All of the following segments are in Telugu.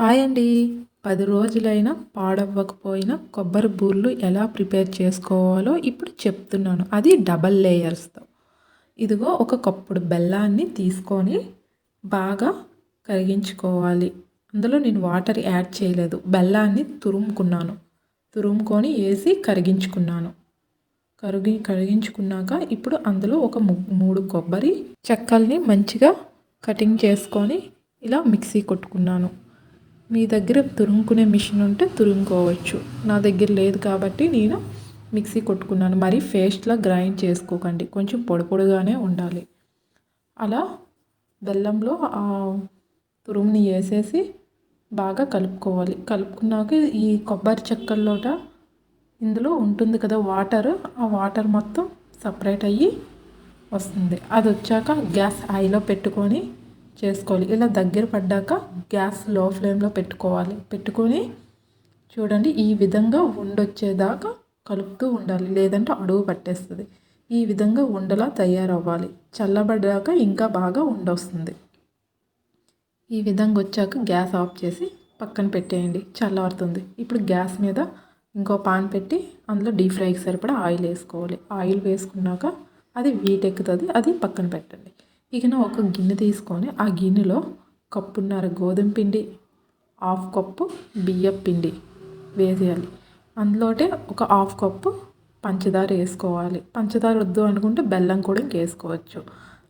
హాయ్ అండి పది రోజులైనా పాడవ్వకపోయినా కొబ్బరి బూర్లు ఎలా ప్రిపేర్ చేసుకోవాలో ఇప్పుడు చెప్తున్నాను. అది డబల్ లేయర్స్తో. ఇదిగో ఒక కప్పుడు బెల్లాన్ని తీసుకొని బాగా కరిగించుకోవాలి. అందులో నేను వాటర్ యాడ్ చేయలేదు. బెల్లాన్ని తురుముకున్నాను. తురుముకొని వేసి కరిగించుకున్నాను. కరిగి కరిగించుకున్నాక ఇప్పుడు అందులో ఒక మూడు కొబ్బరి చెక్కల్ని మంచిగా కటింగ్ చేసుకొని ఇలా మిక్సీ కొట్టుకున్నాను. మీ దగ్గర తురుముకునే మిషన్ ఉంటే తురుముకోవచ్చు. నా దగ్గర లేదు కాబట్టి నేను మిక్సీ కొట్టుకున్నాను. మరి పేస్ట్లా గ్రైండ్ చేసుకోకండి. కొంచెం పొడి పొడిగానే ఉండాలి. అలా బెల్లంలో ఆ తురుముని వేసేసి బాగా కలుపుకోవాలి. కలుపుకున్నాక ఈ కొబ్బరి చెక్కల్లోట ఇందులో ఉంటుంది కదా వాటర్ ఆ వాటర్ మొత్తం సపరేట్ అయ్యి వస్తుంది. అది వచ్చాక గ్యాస్ హైలో పెట్టుకొని చేసుకోవాలి. ఇలా దగ్గర పడ్డాక గ్యాస్లో ఫ్లేమ్లో పెట్టుకోవాలి. పెట్టుకొని చూడండి ఈ విధంగా ఉండొచ్చేదాకా కలుపుతూ ఉండాలి. లేదంటే అడుగు పట్టేస్తుంది. ఈ విధంగా ఉండలా తయారవ్వాలి. చల్లబడ్డాక ఇంకా బాగా ఉండొస్తుంది. ఈ విధంగా వచ్చాక గ్యాస్ ఆఫ్ చేసి పక్కన పెట్టేయండి. చల్లారుతుంది. ఇప్పుడు గ్యాస్ మీద ఇంకో పాన్ పెట్టి అందులో డీప్ ఫ్రైకి సరిపడా ఆయిల్ వేసుకోవాలి. ఆయిల్ వేసుకున్నాక అది వీటెక్కుతుంది అది పక్కన పెట్టండి. ఇకన ఒక గిన్నె తీసుకొని ఆ గిన్నెలో కప్పున్నర గోధుమ పిండి హాఫ్ కప్పు బియ్యం పిండి వేసేయాలి. అందులోటే ఒక హాఫ్ కప్పు పంచదార వేసుకోవాలి. పంచదార వద్దు అనుకుంటే బెల్లం కూడా వేసుకోవచ్చు.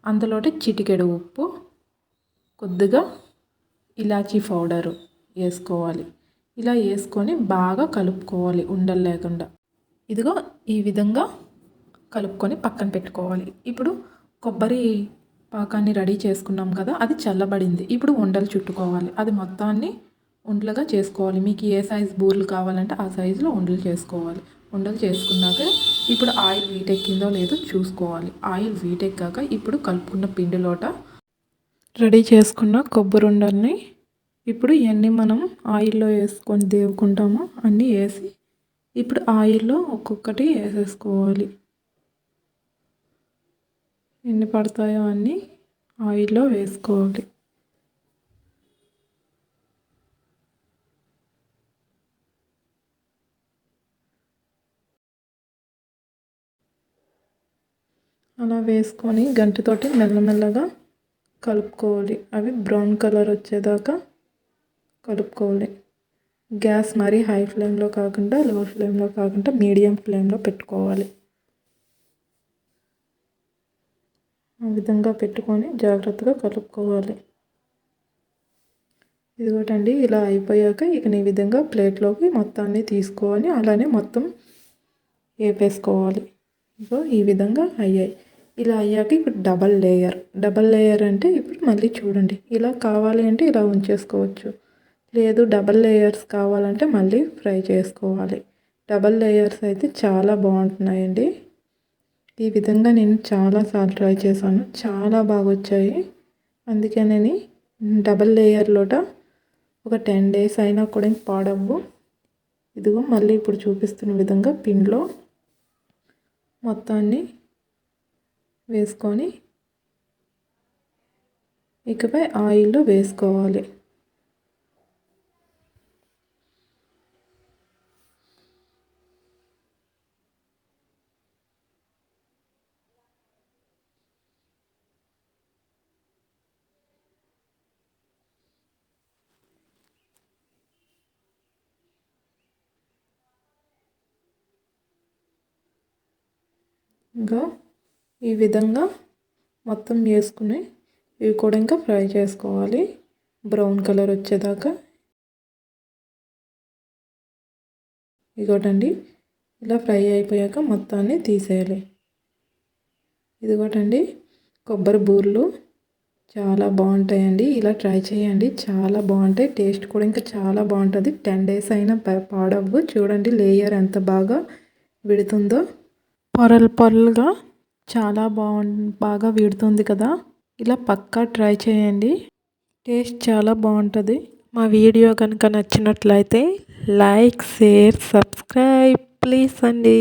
అందులోటే చిటికెడు ఉప్పు కొద్దిగా ఇలాచీ పౌడరు వేసుకోవాలి. ఇలా వేసుకొని బాగా కలుపుకోవాలి ఉండలు లేకుండా. ఇదిగో ఈ విధంగా కలుపుకొని పక్కన పెట్టుకోవాలి. ఇప్పుడు కొబ్బరి పాకాన్ని రెడీ చేసుకున్నాం కదా అది చల్లబడింది. ఇప్పుడు ఉండలు చుట్టుకోవాలి. అది మొత్తాన్ని ఉండలుగా చేసుకోవాలి. మీకు ఏ సైజు బూర్లు కావాలంటే ఆ సైజులో ఉండలు చేసుకోవాలి. ఉండలు చేసుకున్నాక ఇప్పుడు ఆయిల్ వీటెక్కిందో లేదో చూసుకోవాలి. ఆయిల్ వీటెక్కాక ఇప్పుడు కలుపుకున్న పిండిలోట రెడీ చేసుకున్న కొబ్బరి ఉండల్ని ఇప్పుడు ఇవన్నీ మనం ఆయిల్లో వేసుకొని దేవుకుంటామో? అన్నీ వేసి ఇప్పుడు ఆయిల్లో ఒక్కొక్కటి వేసేసుకోవాలి. ఎన్ని పడతాయో అన్నీ ఆయిల్లో వేసుకోవాలి. అలా వేసుకొని గంటతోటి మెల్లమెల్లగా కలుపుకోవాలి. అవి బ్రౌన్ కలర్ వచ్చేదాకా కలుపుకోవాలి. గ్యాస్ మరీ హై ఫ్లేమ్లో కాకుండా లో ఫ్లేమ్లో కాకుండా మీడియం ఫ్లేమ్లో పెట్టుకోవాలి. విధంగా పెట్టుకొని జాగ్రత్తగా కలుపుకోవాలి. ఇదిగోటండి ఇలా అయిపోయాక ఇక ఈ విధంగా ప్లేట్లోకి మొత్తాన్ని తీసుకోవాలి. అలానే మొత్తం వేపేసుకోవాలి. ఇగో ఈ విధంగా అయ్యాయి. ఇలా అయ్యాక ఇప్పుడు డబల్ లేయర్. డబల్ లేయర్ అంటే ఇప్పుడు మళ్ళీ చూడండి. ఇలా కావాలి అంటే ఇలా ఉంచేసుకోవచ్చు. లేదు డబల్ లేయర్స్ కావాలంటే మళ్ళీ ఫ్రై చేసుకోవాలి. డబల్ లేయర్స్ అయితే చాలా బాగుంటున్నాయండి. ఈ విధంగా నేను చాలాసార్లు ట్రై చేశాను. చాలా బాగా వచ్చాయి అందుకే నేను డబల్ లేయర్లోట ఒక టెన్ డేస్ అయినా కూడా పాడవు ఇదిగో మళ్ళీ ఇప్పుడు చూపిస్తున్న విధంగా పిండిలో మొత్తాన్ని వేసుకొని ఇకపై ఆయిల్ వేసుకోవాలి. ఇంకా ఈ విధంగా మొత్తం వేసుకుని ఇవి కూడా ఇంకా ఫ్రై చేసుకోవాలి. బ్రౌన్ కలర్ వచ్చేదాకా ఇదిగోటండి ఇలా ఫ్రై అయిపోయాక మొత్తాన్ని తీసేయాలి. ఇదిగోటండి కొబ్బరి బూర్లు చాలా బాగుంటాయండి. ఇలా ట్రై చేయండి చాలా బాగుంటాయి. టేస్ట్ కూడా ఇంకా చాలా బాగుంటుంది. టెన్ డేస్ అయినా పాడవ్వు. చూడండి లేయర్ ఎంత బాగా విడుతుందో. పొరలు పొరలుగా చాలా బాగు బాగా వీడుతుంది కదా. ఇలా పక్కా ట్రై చేయండి. టేస్ట్ చాలా బాగుంటుంది మా వీడియో కనుక నచ్చినట్లయితే లైక్ షేర్ సబ్స్క్రైబ్ ప్లీజ్ అండి.